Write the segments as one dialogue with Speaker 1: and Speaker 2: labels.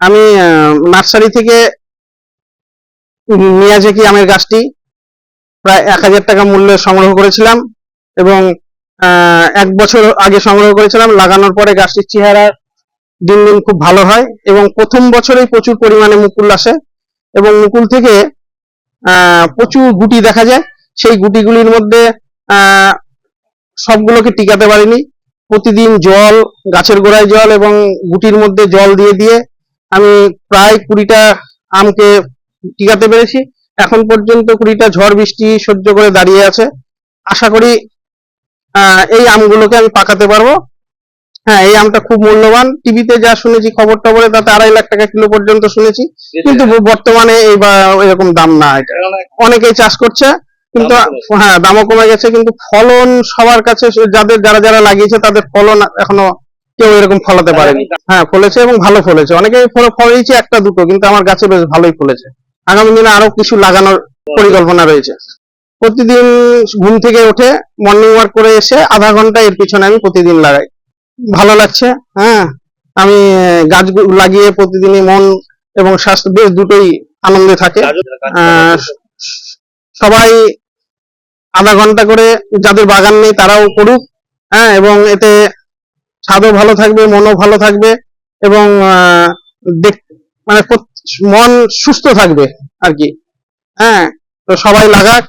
Speaker 1: আমি নার্সারি থেকে মিয়াজাকি আমের গাছটি। প্রায় এক হাজার টাকা মূল্যে সংগ্রহ করেছিলাম এবং এক বছর আগে সংগ্রহ করেছিলাম। লাগানোর পরে গাছটির চেহারা দিন দিন খুব ভালো হয় এবং প্রথম বছরেই প্রচুর পরিমাণে মুকুল আসে এবং মুকুল থেকে প্রচুর গুটি দেখা যায়। সেই গুটিগুলির মধ্যে সবগুলোকে টিকাতে পারিনি। প্রতিদিন জল, গাছের গোড়ায় জল এবং গুটির মধ্যে জল দিয়ে দিয়ে আমি প্রায় কুড়িটা আমকে টিকাতে পেরেছি। এখন পর্যন্ত কুড়িটা ঝড় বৃষ্টি সহ্য করে দাঁড়িয়ে আছে। আশা করি এই আমগুলোকে আমি পাকাতে পারব। হ্যাঁ এই আমটা খুব মূল্যবান। টিভিতে যা শুনেছি খবর টবরে তাতে আড়াই লাখ টাকা কিলো পর্যন্ত শুনেছি। কিন্তু বর্তমানে এই বা এরকম দাম না এটা। অনেকেই চাষ করছে কিন্তু হ্যাঁ দামও কমে গেছে কিন্তু ফলন সবার কাছে যাদের যারা যারা লাগিয়েছে তাদের ফলন এখনও কেউ এরকম ফলাতে পারেনি। হ্যাঁ ফলেছে এবং ভালো ফলেছে। অনেকে ফল ফলেছে একটা দুটো কিন্তু আমার গাছে বেশ ভালোই ফলেছে। আগামী দিনে আরও কিছু লাগানোর পরিকল্পনা রয়েছে। প্রতিদিন ঘুম থেকে উঠে মর্নিং ওয়াক করে এসে আধা ঘণ্টা এর পিছনে আমি প্রতিদিন লাগাই। ভালো লাগছে হ্যাঁ। আমি গাছ লাগিয়ে প্রতিদিনই মন এবং স্বাস্থ্য বেশ দুটোই আনন্দে থাকে। আহ, সবাই আধা ঘণ্টা করে যাদের বাগান নেই তারাও করুক হ্যাঁ এবং এতে ছাদও ভালো থাকবে মনও ভালো থাকবে এবং দেখ মানে মন সুস্থ থাকবে আর কি হ্যাঁ তো সবাই লাগাক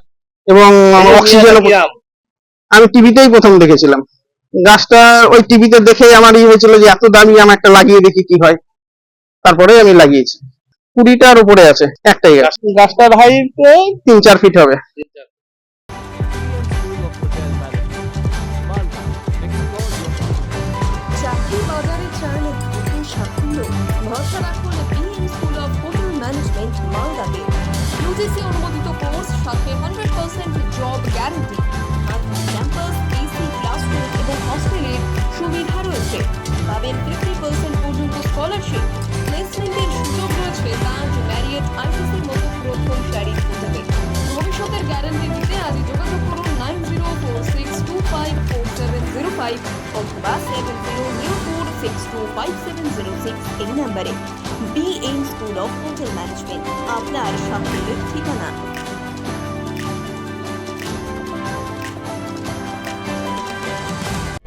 Speaker 1: এবং অক্সিজেন আমি টিভিতেই প্রথম দেখেছিলাম। গাছটা ওই টিভিতে দেখেই আমার ই হয়েছিল যে এত দামি আম একটা লাগিয়ে দেখি কি হয়। তারপরে আমি লাগিয়েছি। কুড়িটার উপরে আছে একটাই গাছ। গাছটার হাইট তিন চার ফিট হবে।
Speaker 2: সাথে hundred percent job guarantee campus AC classroom এবং হস্টেলের সুবিধা রয়েছে। পাবেন ফিফটি পার্সেন্ট পর্যন্ত স্কলারশিপ প্লেসমেন্টের সুযোগ রয়েছে তাজ ম্যারিয়েট আইটিসির মতো প্রথম সারির হোটেলে ভবিষ্যতের গ্যারান্টি দিতে আজই যোগাযোগ করুন nine zero four six two five four seven zero five অথবা seven zero zero four six two five seven zero six এই নাম্বারে। B M school of hotel management আপনার সাফল্যের ঠিকানা।